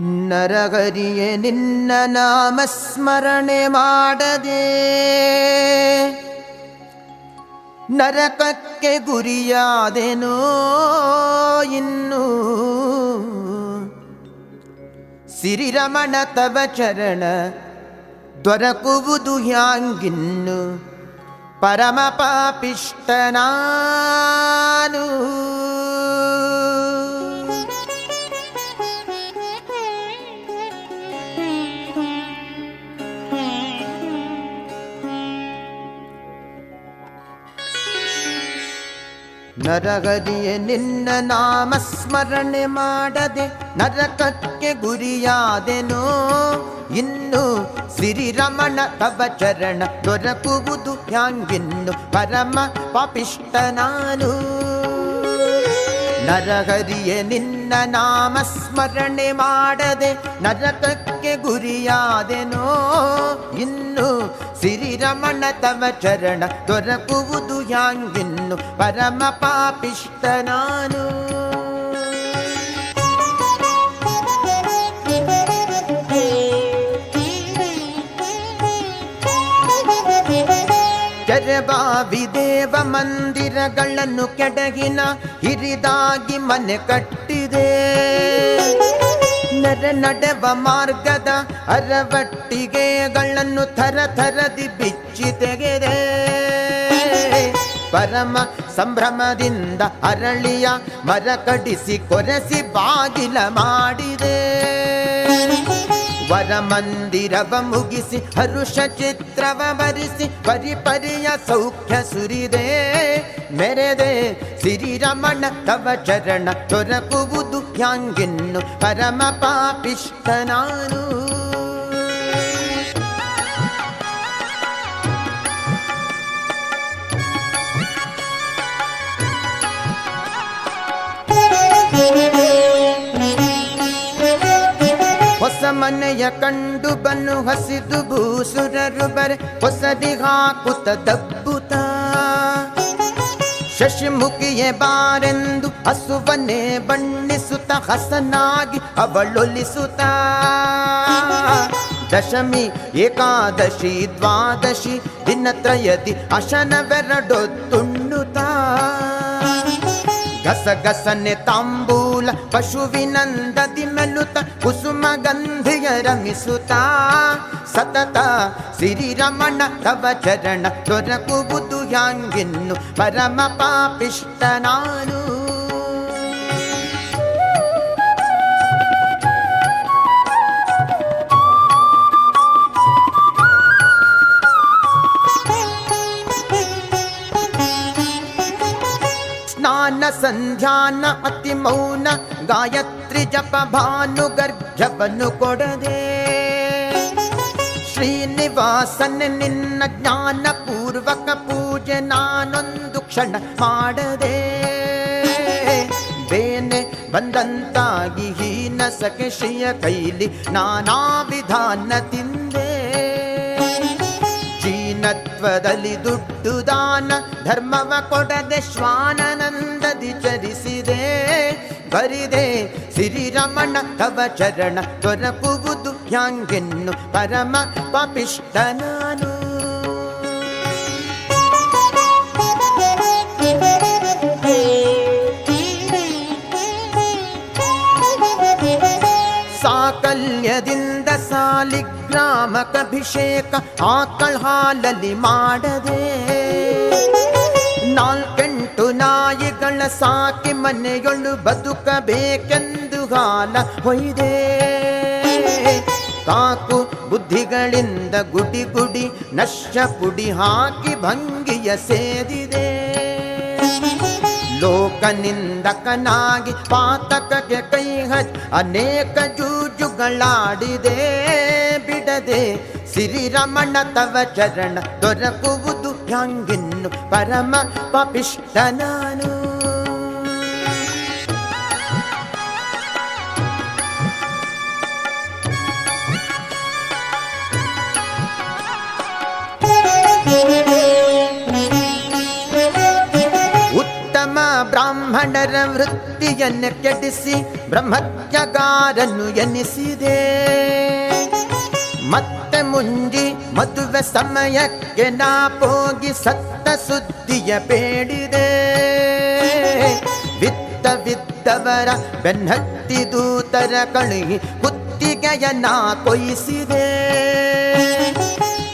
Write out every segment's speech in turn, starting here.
ನರಗರಿಯೇ ನಿನ್ನ ನಾಮಸ್ಮರಣೆ ಮಾಡದೆ ನರಕಕ್ಕೆ ಗುರಿಯಾದೆನೋ ಇನ್ನು. ಸಿರಿರಮಣ ತವ ಚರಣ ದೊರಕುವುದು ಹ್ಯಾಂಗಿನ್ನು. ಪರಮ ಪಾಪಿಷ್ಟ ನರಗರಿಯೇ ನಿನ್ನ ನಾಮ ಸ್ಮರಣೆ ಮಾಡದೆ ನರಕಕ್ಕೆ ಗುರಿಯಾದೆನೋ? ಇನ್ನು ಸಿರಿರಮಣ ತವ ಚರಣ ದೊರಕುವುದು ಹ್ಯಾಂಗಿನ್ನು ಪರಮ ಪಾಪಿಷ್ಟ ನಾನು. ನಿನ್ನ ನಿನ್ನ ನಾಮಸ್ಮರಣೆ ಮಾಡದೆ ನರಕಕ್ಕೆ ಗುರಿಯಾದೆನೋ? ಇನ್ನು ಸಿರಿರಮಣ ತವ ಚರಣ ದೊರಕುವುದು ಹ್ಯಾಂಗಿನ್ನು ಪರಮ ಪಾಪಿಷ್ಟ ನಾನು. ಚರಬಾವಿ ದೇವ ಮಂದಿರಗಳನ್ನು ಕೆಡಗಿನ ಹಿರಿದಾಗಿ ಮನೆ ಕಟ್ಟಿದೆ. ನರ ನಡೆವ ಮಾರ್ಗದ ಅರವಟ್ಟಿಗೆಗಳನ್ನು ಥರ ಥರದಿ ಬಿಚ್ಚಿ ತೆಗೆದೆ. ಪರಮ ಸಂಭ್ರಮದಿಂದ ಅರಳಿಯ ಮರ ಕಡಿಸಿ ಕೊರೆಸಿ ಬಾಗಿಲ ಮಾಡಿದೆ. ವರ ಮಂದಿರವ ಮುಗಿಸಿ, ಹರುಷ ಚಿತ್ರವ ಬರಿಸಿ ಪರಿಪರಿಯ ಸೌಖ್ಯ ಸುರಿದೆ. ಮೆರೆದೆ ಸಿರಿರಮಣ ತವ ಚರಣ ತೊರಕುವುದು ಯಾಂಗಿನ್ನು ಪರಮ ಪಾಪಿಷ್ಟ ನಾನು. ಹೊಸ ಮನೆಯ ಕಂಡು ಬನ್ನು ಹಸಿದು ಭೂಸುರರು ಬರೆ ಹೊಸದಿ ಹಾಕುತ್ತ ದಬ್ಬುತ್ತ ಶಶಿಮುಖಿಯೇ ಬಾರೆಂದು ಹಸುವನ್ನೇ ಬಣ್ಣಿಸುತ್ತ ಹಸನಾಗಿ ಅವಳೊಲಿಸುತ್ತ. ದಶಮಿ, ಏಕಾದಶಿ, ದ್ವಾದಶಿ, ದಿನತ್ರಯದಿ ಗಸ ಗಸಗಸನೆ ತಾಂಬೂಲ ಪಶುವಿನಂದದಿ ಮೆಲುತ ಕುಸುಮ ಗಂಧಿಯ ರಮಿಸುತ್ತ. ಸತತ ಸಿರಿರಮಣ ತವ ಚರಣ ದೊರಕುವುದು ಯಾಂಗಿನ್ನು ಪರಮ ಪಾಪಿಷ್ಟ ನಾನು. ಸ್ನಾನ ಸಂಧ್ಯಾನ ಅತಿ ಮೌನ ಗಾಯತ್ರಿ ಜಪ ಭಾನು ಗರ್ಜವನ್ನು ಕೊಡದೆ. ಶ್ರೀನಿವಾಸನ ನಿನ್ನ ಜ್ಞಾನ ಪೂರ್ವಕ ಪೂಜೆ ನಾನೊಂದು ಕ್ಷಣ ಮಾಡದೆ. ಬೇನೆ ಬಂದಂತಾಗಿ ಹೀನ ಸಖಶಿಯ ಕೈಲಿ ನಾನಾ ವಿಧಾನ ತಿಂದೆ. ಜೀನತ್ವದಲ್ಲಿ ದುಡ್ಡು ದಾನ ಧರ್ಮವ ಕೊಡದೆ ಶ್ವಾನನಂದದಿ ಚರಿಸಿದೆ ಬರಿದೆ, ಸಿರಿರಮಣ, ತವ ಚರಣ, ದೊರಕುವುದು ಹ್ಯಾಂಗೆನ್ನು ಪರಮ ಪಾಪಿಷ್ಟ ನಾನು. ಸಾಕಲ್ಯದಿಂದ ಸಾಲಿಗ್ರಾಮಕಭಿಷೇಕ ಆಕಳ ಹಾಲಲ್ಲಿ ಮಾಡದೆ. ನಾಲ್ಕೆಂಟು ನಾಯಿಗಳ ಸಾಕಿ ಮನೆಯೊಳು ಬದುಕಬೇಕೆಂದು ಹಾಲ ಹೊಯ್ದೆ. ಕಾಕು ಬುದ್ಧಿಗಳಿಂದ ಗುಡಿ ಗುಡಿ ನಶ್ಯ ಪುಡಿ ಹಾಕಿ ಭಂಗಿಯ ಸೇದಿದೆ. ಲೋಕನಿಂದಕನಾಗಿ ಪಾತಕಕ್ಕೆ ಕೈ ಹಚ್ ಅನೇಕ ಜೂಜುಗಳಾಡಿದೆ. ಬಿಡದೆ ಸಿರಿರಮಣ ತವ ಚರಣ ದೊರಕುವುದು ಹ್ಯಾಂಗಿನ್ನು ಪರಮ ಪಪಿಷ್ಟ ನಾನು. ಬ್ರಾಹ್ಮಣರ ವೃತ್ತಿಯನ್ನು ಕೆಡಿಸಿ ಬ್ರಹ್ಮತ್ಯಗಾರನ್ನು ಎನಿಸಿದೆ. ಮತ್ತೆ ಮುಂಜಿ ಮದುವೆ ಸಮಯಕ್ಕೆ ನಾ ಹೋಗಿ ಸತ್ತ ಸುದ್ದಿಯ ಬೇಡಿದೆ. ವಿತ್ತ ವಿತ್ತವರ ಬೆನ್ನತ್ತಿ ದೂತರ ಕಳುಹಿ ಕುತ್ತಿಗೆಯ ನಾ ಕೊಯ್ಸಿದೆ.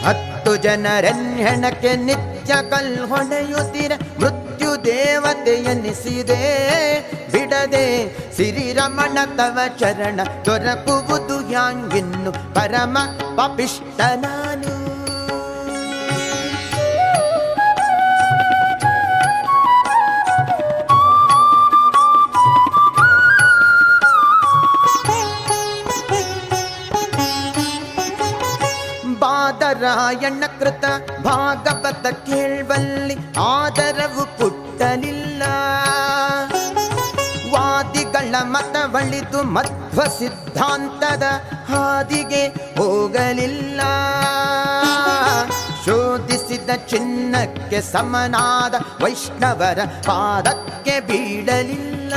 ಹತ್ತು ಜನರನ್ಯಣಕ್ಕೆ ನಿತ್ಯ ಕಲ್ ಹೊಡೆಯುತ್ತಿರ ಮೃತ್ಯು ದೇವತೆ ಎನಿಸಿದೆ. ಬಿಡದೆ ಸಿರಿರಮಣ ತವ ಚರಣ ದೊರಕುವುದು ಯಾಂಗಿನ್ನು ಪರಮ ಪಪಿಷ್ಟ ನಾನು. ಬಾದರಾಯಣ ಕೃತ ಭಾಗವತ ಕೇಳ್ಬಲ್ಲಿ ಆದರವು ಪುಟ್ಟಲಿಲ್ಲ ಸಿದ್ಧಾಂತದ ಹಾದಿಗೆ ಹೋಗಲಿಲ್ಲ. ಶೋಧಿಸಿದ ಚಿನ್ನಕ್ಕೆ ಸಮನಾದ ವೈಷ್ಣವರ ಪಾದಕ್ಕೆ ಬೀಳಲಿಲ್ಲ.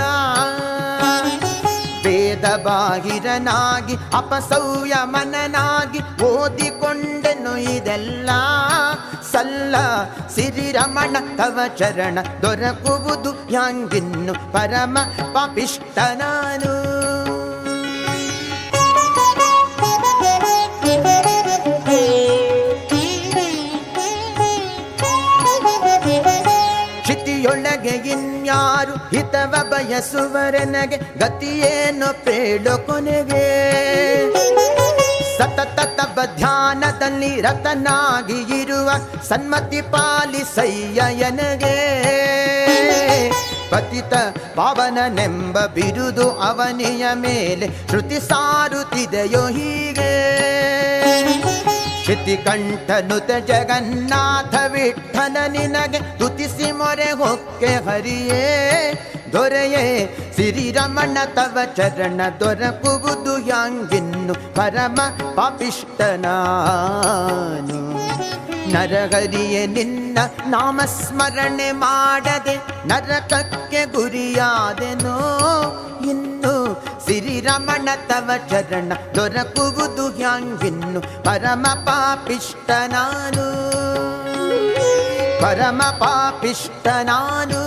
ವೇದ ಬಾಹಿರನಾಗಿ ಅಪಸೌಯ ಮನನಾಗಿ ಓದಿಕೊಂಡೆನು ಇದೆಲ್ಲ. ಸಲ್ಲ ಸಿರಿರಮಣ ತವ ಚರಣ ದೊರಕುವುದು ಯಾಂಗಿನ್ನು ಪರಮ ಪಾಪಿಷ್ಟ ನಾನು. ಕ್ಷಿತಿಯೊಳಗೆ ಇನ್ಯಾರು ಹಿತವ ಬಯಸುವರೆನಗೆ ಗತಿಯೇನು ಪೇಡೋ ಕೊನೆಗೆ? ಸತತ ಧ್ಯಾನದಲ್ಲಿ ರತನಾಗಿ ಇರುವ ಸನ್ಮತಿ ಪಾಲಿಸಯ್ಯನಗೆ ಪತಿತ ಪಾವನನೆಂಬ ಬಿರುದು ಅವನಿಯ ಮೇಲೆ ಶ್ರುತಿ ಸಾರುತ್ತಿದೆಯೋ ಹೀಗೆ? ಕಂಠನುತ ಜಗನ್ನಾಥ ವಿಠಲ ನಿನಗೆ ತುತಿಸಿ ಮೊರೆ ಹೊಕ್ಕೆ ಹರಿಯೇ. ದೊರೆಯೇ ಸಿರಿರಮಣ ತವ ಚರಣ ದೊರಕುವುದು ಯಾಂಗಿನ್ನು ಪರಮ ಪಾಪಿಷ್ಟನಾನು ನರಹರಿಯೇ, ನಿನ್ನ ನಾಮಸ್ಮರಣೆ ಮಾಡದೆ ನರಕಕ್ಕೆ ಗುರಿಯಾದೆನೋ. ಇನ್ನು ಸಿರಿರಮಣ ತವ ಚರಣ ದೊರಕುವುದು ಹ್ಯಾಂಗಿನ್ನು ಪರಮ ಪಾಪಿಷ್ಟ ನಾನು ಪರಮ ಪಾಪಿಷ್ಟ ನಾನು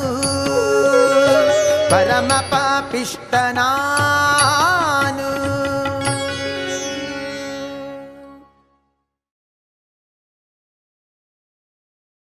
ಪರಮ ಪಾಪಿಷ್ಟ ನಾನು